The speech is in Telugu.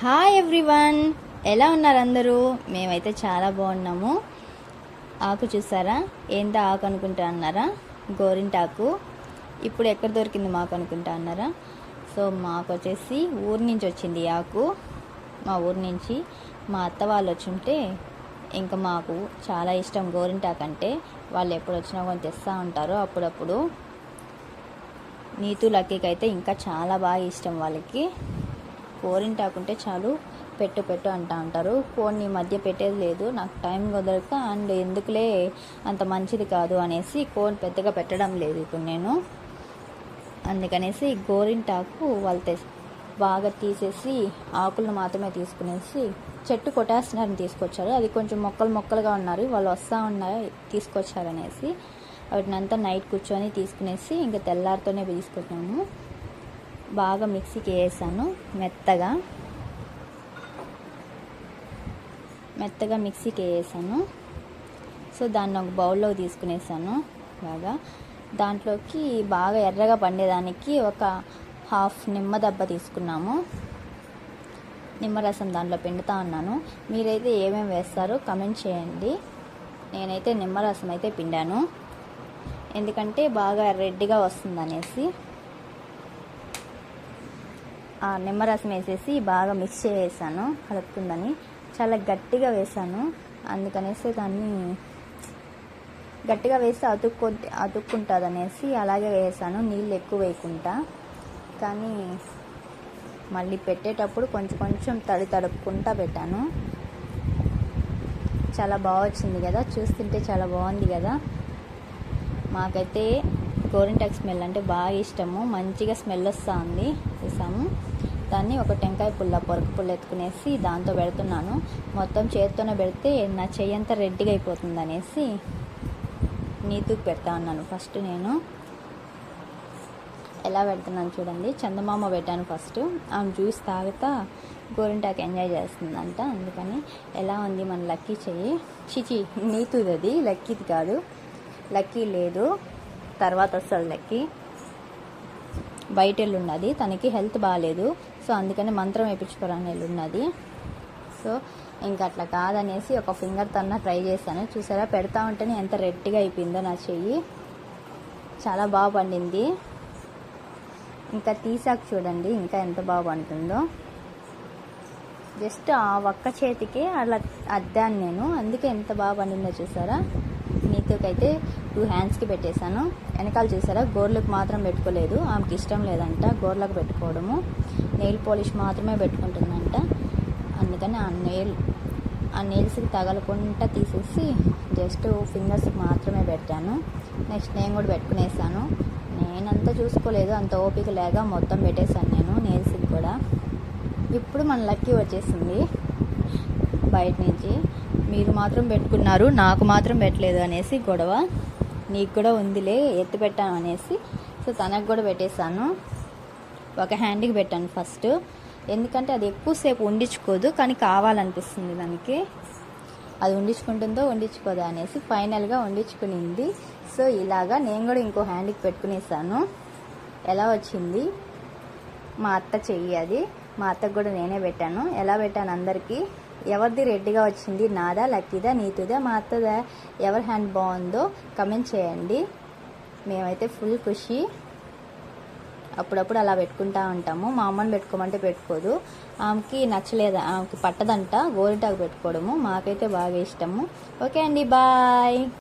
హాయ్ ఎవ్రీవన్ ఎలా ఉన్నారు అందరూ? మేమైతే చాలా బాగున్నాము. ఆకు చూసారా? ఏందా ఆకు అనుకుంటా అన్నారా? గోరింటాకు. ఇప్పుడు ఎక్కడ దొరికింది మాకు అనుకుంటా అన్నారా? సో మాకు వచ్చేసి ఊరి నుంచి వచ్చింది ఆకు. మా ఊరి నుంచి మా అత్త వాళ్ళు వచ్చి ఉంటే ఇంకా మాకు చాలా ఇష్టం గోరింటాకు అంటే. వాళ్ళు ఎప్పుడు వచ్చినా కొంచెం తెస్తూ ఉంటారు అప్పుడప్పుడు. నీతు లక్కీకి అయితే ఇంకా చాలా బాగా ఇష్టం వాళ్ళకి. కోరింటాకుంటే చాలు పెట్టు పెట్టు అంటా ఉంటారు ఫోన్ ఈ మధ్య పెట్టేది లేదు నాకు టైం కుదరక అండ్ ఎందుకులే అంత మంచిది కాదు అనేసి కోన్ పెద్దగా పెట్టడం లేదు ఇప్పుడు నేను. అందుకనేసి గోరింటాకు వాళ్ళు తె బాగా తీసేసి ఆకులను మాత్రమే తీసుకునేసి చెట్టు కొట్టేస్తున్నారని తీసుకొచ్చారు. అది కొంచెం మొక్కలు మొక్కలుగా ఉన్నారు వాళ్ళు వస్తూ ఉన్నారు తీసుకొచ్చారనేసి వాటినంతా నైట్ కూర్చొని తీసుకునేసి ఇంకా తెల్లారితోనే తీసుకొచ్చాము. బాగా మిక్సీకి వేసాను మెత్తగా. మెత్తగా మిక్సీకి వేసాను. సో దాన్ని ఒక బౌల్లో తీసుకునేసాను బాగా. దాంట్లోకి బాగా ఎర్రగా పండేదానికి ఒక హాఫ్ నిమ్మ దెబ్బ తీసుకున్నాము. నిమ్మరసం దాంట్లో పిండుతా ఉన్నాను. మీరైతే ఏమేమి వేస్తారో కమెంట్ చేయండి. నేనైతే నిమ్మరసం అయితే పిండాను. ఎందుకంటే బాగా రెడ్గా వస్తుంది అనేసి నిమ్మరసం వేసేసి బాగా మిక్స్ చేసేసాను కలుపుతుందని. చాలా గట్టిగా వేసాను. అందుకనేసి దాన్ని గట్టిగా వేస్తే అతుక్కు అతుక్కుంటుంది అనేసి అలాగే వేసాను. నీళ్ళు ఎక్కువ వేయకుండా. కానీ మళ్ళీ పెట్టేటప్పుడు కొంచెం కొంచెం తడి తడుపుకుంటా పెట్టాను. చాలా బాగా వచ్చింది కదా. చూస్తుంటే చాలా బాగుంది కదా. మాకైతే గోరింటాకు స్మెల్ అంటే బాగా ఇష్టము. మంచిగా స్మెల్ వస్తూ ఉంది చూసాము. దాన్ని ఒక టెంకాయ పుల్ల పొరకు పుల్ల ఎత్తుకునేసి దాంతో పెడుతున్నాను. మొత్తం చేతితోనే పెడితే నా చెయ్యి అంతా రెడ్డిగా అయిపోతుంది అనేసి నీతుకు పెడతా ఉన్నాను. ఫస్ట్ నేను ఎలా పెడుతున్నాను చూడండి. చందమామ పెట్టాను ఫస్ట్. ఆమె జ్యూస్ తాగుతా గోరింటాకు ఎంజాయ్ చేస్తుందంట. అందుకని ఎలా ఉంది మన లక్కీ చెయ్యి? చిచి నీతుది అది. లక్కీది కాదు. లక్కీ లేదు. తర్వాత వస్తుంది లక్కీ బయట ఉన్నది తనకి హెల్త్ బాగాలేదు సో అందుకని మంత్రం వేయించుకోరని ఉన్నది సో ఇంకా అట్లా కాదనేసి ఒక ఫింగర్ తన్న ట్రై చేశాను. చూసారా? పెడతా ఉంటేనే ఎంత రెడ్గా అయిపోయిందో నా చెయ్యి. చాలా బాగా పండింది. ఇంకా తీసాక చూడండి ఇంకా ఎంత బాగా పండుతుందో. జస్ట్ ఆ ఒక్క చేతికి అలా అద్దాను నేను. అందుకే ఎంత బాగా పండిందో చూసారా? అయితే టూ హ్యాండ్స్కి పెట్టేశాను. వెనకాల చూసారా గోర్లకు మాత్రం పెట్టుకోలేదు. ఆమెకి ఇష్టం లేదంట గోర్లకు పెట్టుకోవడము. నెయిల్ పాలిష్ మాత్రమే పెట్టుకుంటుందంట. అందుకని ఆ నెయిల్ ఆ నెయిల్స్కి తగలకుండా తీసేసి జస్ట్ ఫింగర్స్కి మాత్రమే పెట్టాను. నెక్స్ట్ నేను కూడా పెట్టుకునేసాను. నేనంతా చూసుకోలేదు అంత ఓపిక లేక మొత్తం పెట్టేశాను నేను నెయిల్స్కి కూడా. ఇప్పుడు మన లక్కీ వచ్చేసింది బయట నుంచి. మీరు మాత్రం పెట్టుకున్నారు నాకు మాత్రం పెట్టలేదు అనేసి గొడవ. నీకు కూడా ఉందిలే ఎత్తి పెట్టాను అనేసి. సో తనకు కూడా పెట్టేశాను. ఒక హ్యాండ్కి పెట్టాను ఫస్ట్. ఎందుకంటే అది ఎక్కువసేపు వండించుకోదు కానీ కావాలనిపిస్తుంది దానికి. అది వండించుకుంటుందో వండించుకోదా అనేసి ఫైనల్గా వండించుకునింది సో ఇలాగా నేను కూడా ఇంకో హ్యాండ్కి పెట్టుకునేసాను ఎలా వచ్చింది? మా అత్త చెయ్యి అది. మా అత్తకు కూడా నేనే పెట్టాను. ఎలా పెట్టాను అందరికీ? ఎవరిది రెడ్డిగా వచ్చింది? నాదా లక్కీదా నీతుదా మా అత్తదా ఎవరి హ్యాండ్ బాగుందో కమెంట్ చేయండి. మేమైతే ఫుల్ ఖుషి. అప్పుడప్పుడు అలా పెట్టుకుంటా ఉంటాము. మా అమ్మని పెట్టుకోమంటే పెట్టుకోదు. ఆమెకి నచ్చలేదు. ఆమెకి పట్టదంట. గోరింటాకు పెట్టుకోవడము. మాకైతే బాగా ఇష్టము. ఓకే అండి బాయ్.